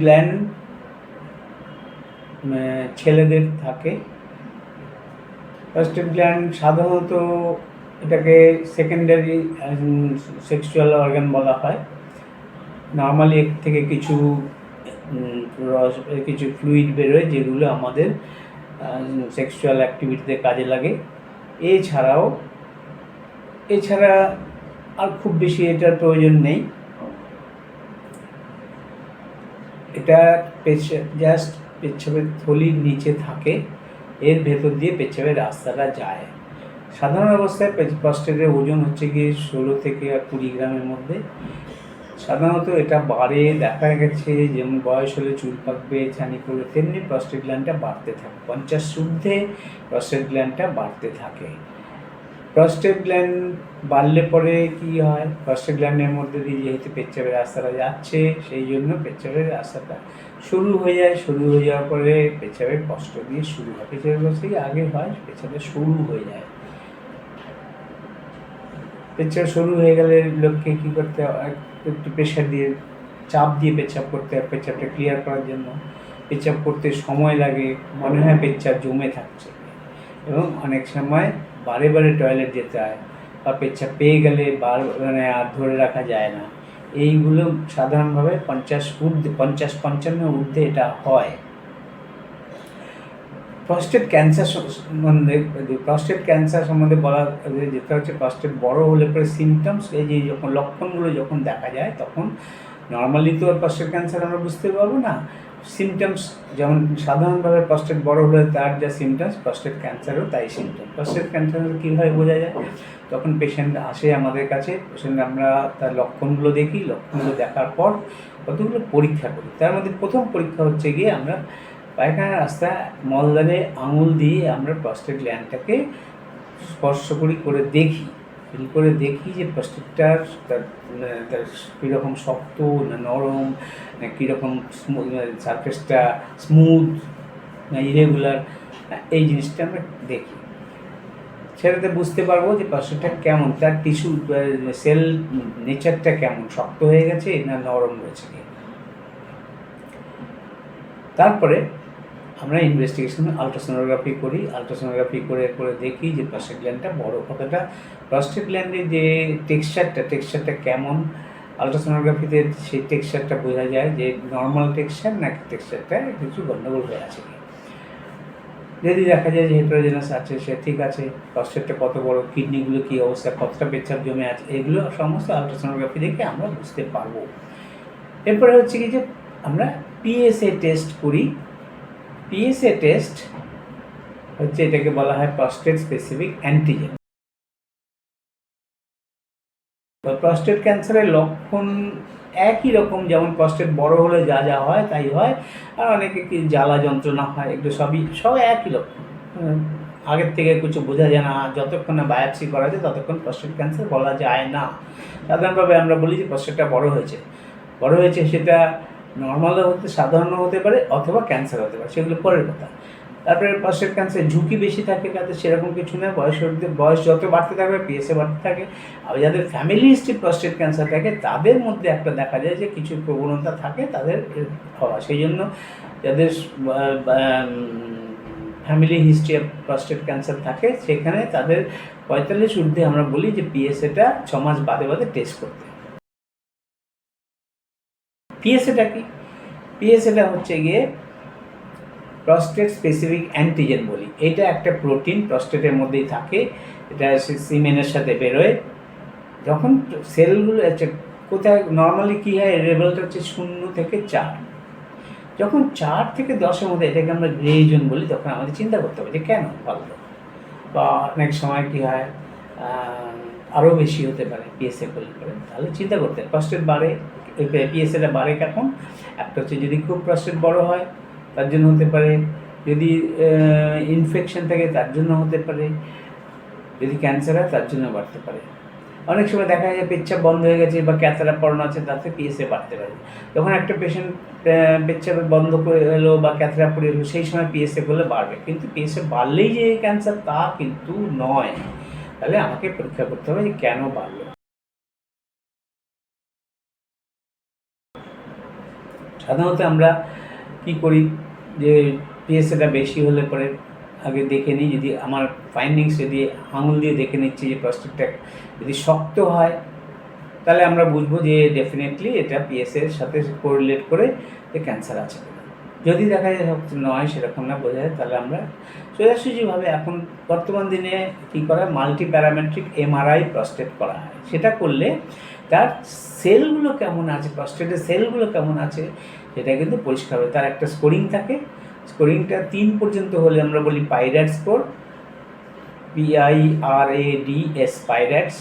Gland ছেলেদের থাকে। Prostate gland সাধারণত এটাকে সেকেন্ডারি সেক্সুয়াল অর্গান বলা হয়। নর্মালি এর থেকে কিছু রস কিছু ফ্লুইড বেরোয় যেগুলো আমাদের সেক্সুয়াল অ্যাক্টিভিটিতে কাজে লাগে। এছাড়াও, এছাড়া আর খুব বেশি এটার প্রয়োজন নেই। পেচ্ছা জাস্ট পেচ্ছাপের থলির নিচে থাকে, এর ভেতর দিয়ে পেচ্ছাপের রাস্তাটা যায়। সাধারণ অবস্থায় প্রস্টেটের ওজন হচ্ছে গিয়ে ষোলো থেকে কুড়ি গ্রামের মধ্যে। সাধারণত এটা বাড়ে, দেখা গেছে যেমন বয়স হলে চুল পাকবে ছানি করবে তেমনি প্রস্টেট গ্ল্যান্ডটা বাড়তে থাকে। পঞ্চাশ ঊর্ধ্বে প্রস্টেট গ্ল্যান্ডটা বাড়তে থাকে। প্রস্টেট গ্ল্যান্ড বাড়লে পরে কি হয়? প্রস্টেট গ্ল্যান্ডের মধ্যে দিয়ে যেহেতু পেচ্ছাপের রাস্তাটা যাচ্ছে, সেই জন্য পেচ্ছাপের রাস্তাটা শুরু হয়ে যায়। শুরু হয়ে যাওয়ার পরে পেচ্ছাপের কষ্ট দিয়ে শুরু হয়। পেচ্ছাপের কষ্ট আগে হয় পেচ্ছাপটা শুরু হয়ে যায়। পেচ্ছাপ শুরু হয়ে গেলে লোককে কী করতে হয়? একটু প্রেশার দিয়ে, চাপ দিয়ে পেচ্ছাপ করতে হয় পেচ্ছাপটা ক্লিয়ার করার জন্য। পেচ্ছাপ করতে সময় লাগে। মনে হয় পেচ্ছাপ জমে থাকছে। এবং অনেক সময় বারে বারে টয়লেট যেতে হয় বা পেচ্ছাপ পেয়ে গেলে বার মানে আর ধরে রাখা যায় না। এইগুলো সাধারণভাবে পঞ্চাশ ঊর্ধ্বে, পঞ্চাশ পঞ্চান্ন ঊর্ধ্বে এটা হয়। প্রস্টেট ক্যান্সার সম্বন্ধে প্রস্টেট ক্যান্সার সম্বন্ধে বলা যেটা হচ্ছে প্রস্টেট বড় হলে পরে সিমটমস এই যে যখন লক্ষণগুলো যখন দেখা যায়, তখন নর্মালি তো প্রস্টেট ক্যান্সার আমরা বুঝতে পারব না। সিমটমস যেমন সাধারণভাবে প্রস্টেট বড় হলে তার যা সিমটমস প্রস্টেট ক্যান্সারও তাই সিমটম প্রস্টেট ক্যান্সার কীভাবে বোঝা যায়? তখন পেশেন্ট আসে আমাদের কাছে পেশেন্ট আমরা তার লক্ষণগুলো দেখি, লক্ষণগুলো দেখার পর কতগুলো পরীক্ষা করি। তার মধ্যে প্রথম পরীক্ষা হচ্ছে গিয়ে আমরা পায়খানা রাস্তায় মলদারে আঙুল দিয়ে আমরা প্রস্টেট গ্ল্যান্ডটাকে স্পর্শ করি, করে দেখি। ফিল করে দেখি যে প্রস্টেটটার তার তার কীরকম শক্ত না নরম, না কীরকম সারফেসটা স্মুথ না ইরেগুলার এই জিনিসটা আমরা দেখি। সেটাতে বুঝতে পারব যে প্লাস্টিকটা কেমন, তার টিস্যু সেল নেচারটা কেমন, শক্ত হয়ে গেছে না নরম হয়েছে? তারপরে আমরা ইনভেস্টিগেশন আলট্রাসোনোগ্রাফি করি। আলট্রাসোনোগ্রাফি করে করে দেখি যে প্রস্টেট গ্ল্যান্ডটা বড় কতটা। প্রস্টেট গ্ল্যান্ডের যে টেক্সচারটা টেক্সচারটা কেমন আলট্রাসোনোগ্রাফিতে সেই টেক্সচারটা বোঝা যায় যে নর্মাল টেক্সচার নাকি টেক্সচারটা কিছু গণ্ডগোল হয়ে আছে যদি দেখা যায় যে হেটারোজেনাস আছে, সে ঠিক আছে প্রস্টেটটা কত বড়, কিডনিগুলো কী অবস্থা, কতটা পেচ্ছাপ জমে আছে, এগুলো সমস্ত আলট্রাসোনোগ্রাফি দেখে আমরা বুঝতে পারব। এরপরে হচ্ছে কি যে আমরা পিএসএ টেস্ট করি। পিএসএ টেস্ট হচ্ছে এটাকে বলা হয় প্রস্টেট স্পেসিফিক অ্যান্টিজেন প্রস্টেট ক্যান্সারের লক্ষণ একই রকম, যেমন প্রস্টেট বড় হলে যা যা হয় তাই হয়, আর অনেকে কি জ্বালা যন্ত্রণা হয়, এগুলো সবই, সব একই লক্ষণ আগের থেকে কিছু বোঝা যায় না, যতক্ষণ না বায়োপসি করা যায় ততক্ষণ প্রস্টেট ক্যান্সার বলা যায় না। সাধারণভাবে আমরা বলি যে প্রস্টেটটা বড় হয়েছে। বড় হয়েছে সেটা নর্মালও হতে সাধারণ হতে পারে অথবা ক্যান্সার হতে পারে, সেগুলো পরের কথা। তারপরে প্রস্টেট ক্যান্সার ঝুঁকি বেশি থাকে তাদের সেরকম কিছু নয় বয়স বয়স যত বাড়তে থাকবে পিএসএ বাড়তে থাকে। আর যাদের ফ্যামিলি হিস্ট্রি প্রস্টেট ক্যান্সার থাকে, তাদের মধ্যে একটা দেখা যায় যে কিছু প্রবণতা থাকে তাদের হওয়া। সেই জন্য যাদের ফ্যামিলি হিস্ট্রি প্রস্টেট ক্যান্সার থাকে, সেখানে তাদের পঁয়তাল্লিশ ঊর্ধ্বে আমরা বলি যে পিএসএটা ছ মাস বাদে বাদে টেস্ট করতে পিএসএটা কি? পিএসএটা হচ্ছে গিয়ে প্রস্টেট স্পেসিফিক অ্যান্টিজেন বলি। এটা একটা প্রোটিন প্রস্টেটের মধ্যেই থাকে। এটা সিমেনের সাথে বেরোয়। যখন সেলগুলো কোথায় নর্মালি কী হয় লেভেলটা হচ্ছে শূন্য থেকে চার। যখন চার থেকে দশের মধ্যে, এটাকে আমরা গ্রে জোন বলি, তখন আমাদের চিন্তা করতে হবে যে কেন বাড়লো বা অনেক সময় কী হয় আরও বেশি হতে পারে পিএসএ করলে করে তাহলে চিন্তা করতে প্রস্টেট বাড়ে পিএসএটা বাড়ে কখন একটা হচ্ছে যদি খুব প্রস্টেট বড় হয়, তার জন্য হতে পারে, যদি ইনফেকশন থাকে, তার জন্য হতে পারে, যদি ক্যান্সার হয়, তার জন্য বাড়তে পারে। অনেক সময় দেখা যায় পেচ্ছাপ বন্ধ হয়ে গেছে বা ক্যাথারা পড়ানো আছে, তাতে পিএসএ বাড়তে পারে। যখন একটা পেশেন্ট পেচ্ছাপ বন্ধ করে এলো বা ক্যাথারা পড়ে এলো, সেই সময় পিএসএ করলে বাড়বে। কিন্তু পিএসএ বাড়লেই যে ক্যান্সার তা কিন্তু নয়। তাহলে আমাকে পরীক্ষা করতে হবে যে কেন বাড়লো সাধারণত আমরা কি করি যে পিএসএটা বেশি হলে পরে আগে দেখে নিই, যদি আমার ফাইন্ডিংস যদি আঙুল দিয়ে দেখে নিচ্ছি যে প্রস্টেটটা যদি শক্ত হয়, তাহলে আমরা বুঝব যে ডেফিনেটলি এটা পিএসএর সাথে কোরিলেট করে যে ক্যান্সার আছে। যদি দেখা যায় নয়, সেরকম না, বোঝা যায়, তাহলে আমরা সোজাসুজিভাবে এখন বর্তমান দিনে কী করা মাল্টি প্যারামেট্রিক এমআরআই প্রস্টেট করা হয়। সেটা করলে তার সেলগুলো কেমন আছে প্রস্টেটের সেলগুলো কেমন আছে, সেটা কিন্তু পরিষ্কার হবে। তার একটা স্কোরিং থাকে। স্কোরিংটা তিন পর্যন্ত হলে আমরা বলি PIRADS score PI R D S PIRADS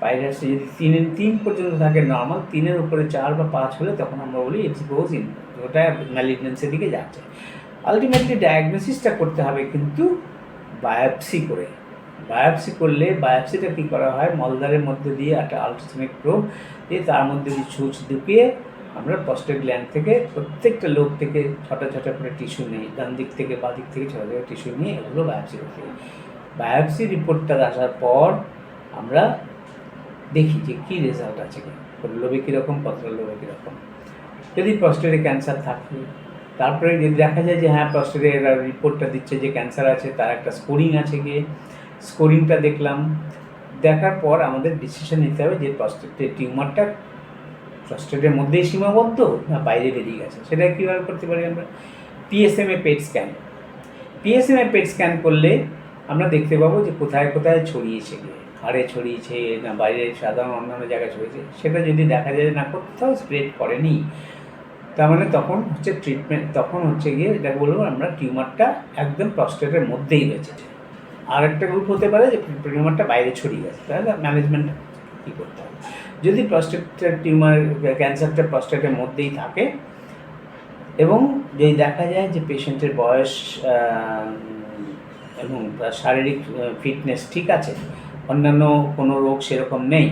PIRADS যদি তিনের তিন পর্যন্ত থাকে নর্মাল তিনের উপরে চার বা পাঁচ হলে তখন আমরা বলি ইটস গোজ ইন ওটা ম্যালিগনেন্সের দিকে যাচ্ছে। আলটিমেটলি ডায়াগনোসিসটা করতে হবে কিন্তু বায়োপসি করে। বায়োপসি করলে বায়োপসিটা কী করা হয়? মলদারের মধ্যে দিয়ে একটা আলট্রাসনিক প্রোব দিয়ে তার মধ্যে দিয়ে ছুঁচ ঢুকিয়ে আমরা প্রস্টেট গ্ল্যান্ড থেকে প্রত্যেকটা লোক থেকে ছটা ছটা করে টিস্যু নিই ডান দিক থেকে বা দিক থেকে ছটা ছটা টিস্যু নিয়ে এগুলো বায়োপসি করতে বায়োপসি রিপোর্টটা আসার পর আমরা দেখি যে কী রেজাল্ট আছে কি লোভে কীরকম পত্র লোভে কীরকম। যদি প্রস্টেটে ক্যান্সার থাকে, তারপরে যদি দেখা যায় যে হ্যাঁ প্রস্টেটে রিপোর্টটা দিচ্ছে যে ক্যান্সার আছে, তার একটা স্কোরিং আছে গিয়ে স্কোরিংটা দেখলাম। দেখার পর আমাদের ডিসিশন নিতে হবে যে প্রস্টেটের টিউমারটা প্রস্টেটের মধ্যেই সীমাবদ্ধ না বাইরে বেরিয়ে গেছে? সেটা কীভাবে করতে পারি আমরা? পিএসএমএ পেট স্ক্যান পিএসএমএ পেট স্ক্যান করলে আমরা দেখতে পাবো যে কোথায় কোথায় ছড়িয়েছে গিয়ে। হাড়ে ছড়িয়েছে, না বাইরে সাধারণ অন্যান্য জায়গায় ছড়িয়েছে, সেটা যদি দেখা যায় না, কোথাও স্প্রেড করেনি, তার মানে তখন হচ্ছে ট্রিটমেন্ট তখন হচ্ছে গিয়ে এটা বলব আমরা টিউমারটা একদম প্রস্টেটের মধ্যেই রয়েছে। আর একটা গ্রুপ হতে পারে যে টিউমারটা বাইরে ছড়িয়ে গেছে, তাহলে ম্যানেজমেন্ট কী করতে হবে? যদি প্রস্টেটের টিউমার, ক্যান্সারটা প্রস্টেটের মধ্যেই থাকে, এবং যদি দেখা যায় যে পেশেন্টের বয়স এবং শারীরিক ফিটনেস ঠিক আছে অন্যান্য কোনো রোগ সেরকম নেই।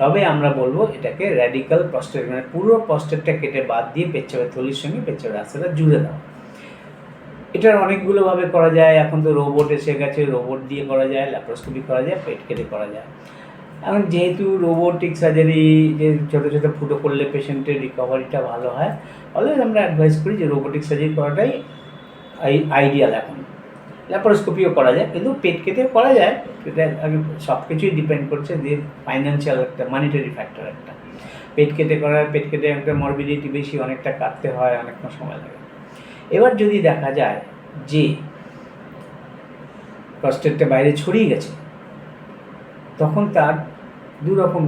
তবে আমরা বলব এটাকে র্যাডিক্যাল প্রস্টেট মানে পুরো প্রস্টেটটা কেটে বাদ দিয়ে পেচ্ছাপের থলির সঙ্গে পেচ্ছাপের রাস্তাটা জুড়ে দেওয়া এটার অনেকগুলোভাবে করা যায়। এখন তো রোবট এসে গেছে রোবট দিয়ে করা যায় ল্যাপ্রোস্কোপি করা যায়, পেট কেটে করা যায়। এখন যেহেতু রোবোটিক সার্জারি যে ছোটো ছোটো ফুটো করলে পেশেন্টের রিকভারিটা ভালো হয় অলওয়েজ আমরা অ্যাডভাইস করি যে রোবোটিক সার্জারি করাটাই আইডিয়াল এখন। ল্যাপারোস্কোপিও করা যায়, কিন্তু পেট কেটে করা যায় আগে সব কিছুই ডিপেন্ড করছে যে ফাইন্যান্সিয়াল একটা মানিটারি ফ্যাক্টর একটা। পেট কেটে করা, পেট কেটে একটা মরবিডিটি বেশি, অনেকটা কাটতে হয়, অনেকটা সময় লাগে। এবার যদি দেখা যায় যে প্রস্টেটটা বাইরে ছড়িয়ে গেছে, তখন তার দু রকম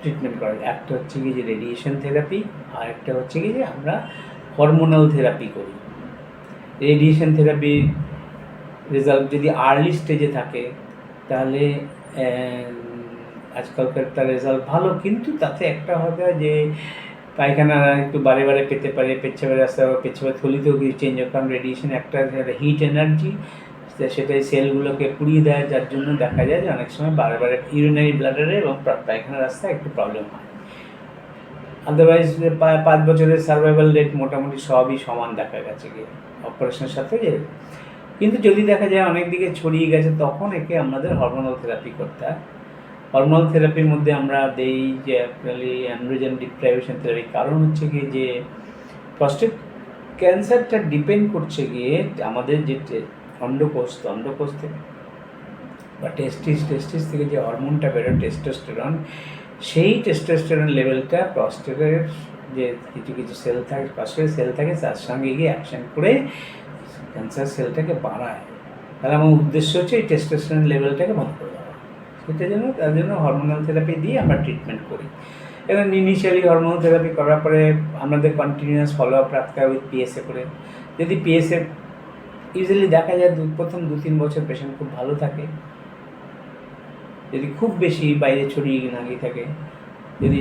ট্রিটমেন্ট করা যায়। একটা হচ্ছে কি যে রেডিয়েশন থেরাপি আর একটা হচ্ছে কি যে আমরা হরমোনাল থেরাপি করি। রেডিয়েশন থেরাপি রেজাল্ট যদি আর্লি স্টেজে থাকে, তাহলে আজকালকার তার রেজাল্ট ভালো, কিন্তু তাতে একটা হবে যে পায়খানা একটু বারে বারে পেতে পারে, পেচ্ছাপের রাস্তা বা পেচ্ছাপের থলিতেও কিছু চেঞ্জ হয়। কারণ রেডিয়েশন একটা হিট এনার্জি সেটাই সেলগুলোকে পুড়িয়ে দেয়, যার জন্য দেখা যায় যে অনেক সময় বারে বারে ইউরিনারি ব্লাডারে এবং পায়খানার রাস্তায় একটু প্রবলেম হয়। আদারওয়াইজ পাঁচ বছরের সার্ভাইভাল রেট মোটামুটি সবই সমান দেখা গেছে গিয়ে। অপারেশনের সাথে যে কিন্তু যদি দেখা যায় অনেক দিকে ছড়িয়ে গেছে, তখন একে আমাদের হরমোনাল থেরাপি করতে হয়। হরমোনাল থেরাপির মধ্যে আমরা দেই যে অ্যাকচুয়ালি অ্যান্ড্রোজেন ডিপ্রাইভেশন থেরাপি কারণ হচ্ছে কি যে প্রস্টেট ক্যান্সারটা ডিপেন্ড করছে গিয়ে আমাদের যে অন্ডকোষ তো, অন্ডকোষ থেকে, বা টেস্টিস টেস্টিস থেকে যে হরমোনটা বেরোয় টেস্টোস্টেরন সেই টেস্টোস্টেরন লেভেলটা প্রস্টেটের যে কিছু কিছু সেল থাকে প্রস্টেটের সেল থাকে, তার সঙ্গে গিয়ে অ্যাকশন করে ক্যান্সার সেলটাকে বাড়ায়, তাহলে আমার উদ্দেশ্য হচ্ছে এই টেস্টোস্টেরন লেভেলটাকে বন্ধ করে দেওয়া। সেটার জন্য তার জন্য হরমোনাল থেরাপি দিয়ে আমরা ট্রিটমেন্ট করি। এবং ইনিশিয়ালি হরমোনাল থেরাপি করার পরে আমাদের কন্টিনিউয়াস ফলো আপ রাখতে হবে পিএসএ করে। যদি পিএসএ ইউজুয়ালি দেখা যায় প্রথম দু, তিন বছর পেশেন্ট খুব ভালো থাকে। যদি খুব বেশি বাইরে ছড়িয়ে না গিয়ে থাকে। যদি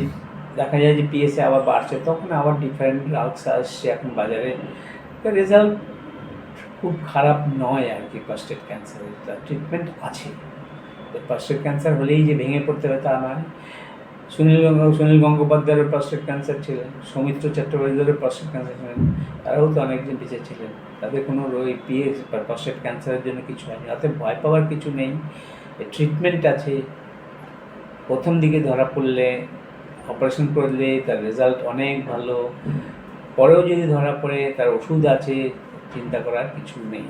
দেখা যায় যে পিএসএ আবার বাড়ছে, তখন আবার ডিফারেন্ট ড্রাগস আসছে এখন বাজারে। রেজাল্ট খুব খারাপ নয় আর কি প্রস্টেট ক্যান্সারের তার ট্রিটমেন্ট আছে। প্রস্টেট ক্যান্সার হলেই যে ভেঙে পড়তে হবে তা নয়। সুনীল সুনীল গঙ্গোপাধ্যায়ের প্রস্টেট ক্যান্সার ছিলেন সৌমিত্র চট্টোপাধ্যায়ের প্রস্টেট ক্যান্সার ছিলেন তারাও তো অনেকজন বেঁচে ছিলেন। তাদের কোনো রোগ, পিএস বা প্রস্টেট ক্যান্সারের জন্য কিছু হয়নি। অর্থাৎ ভয় পাওয়ার কিছু নেই। ট্রিটমেন্ট আছে। প্রথম দিকে ধরা পড়লে অপারেশন করলে তার রেজাল্ট অনেক ভালো। পরেও যদি ধরা পড়ে, তার ওষুধ আছে চিন্তা করার কিছু নেই।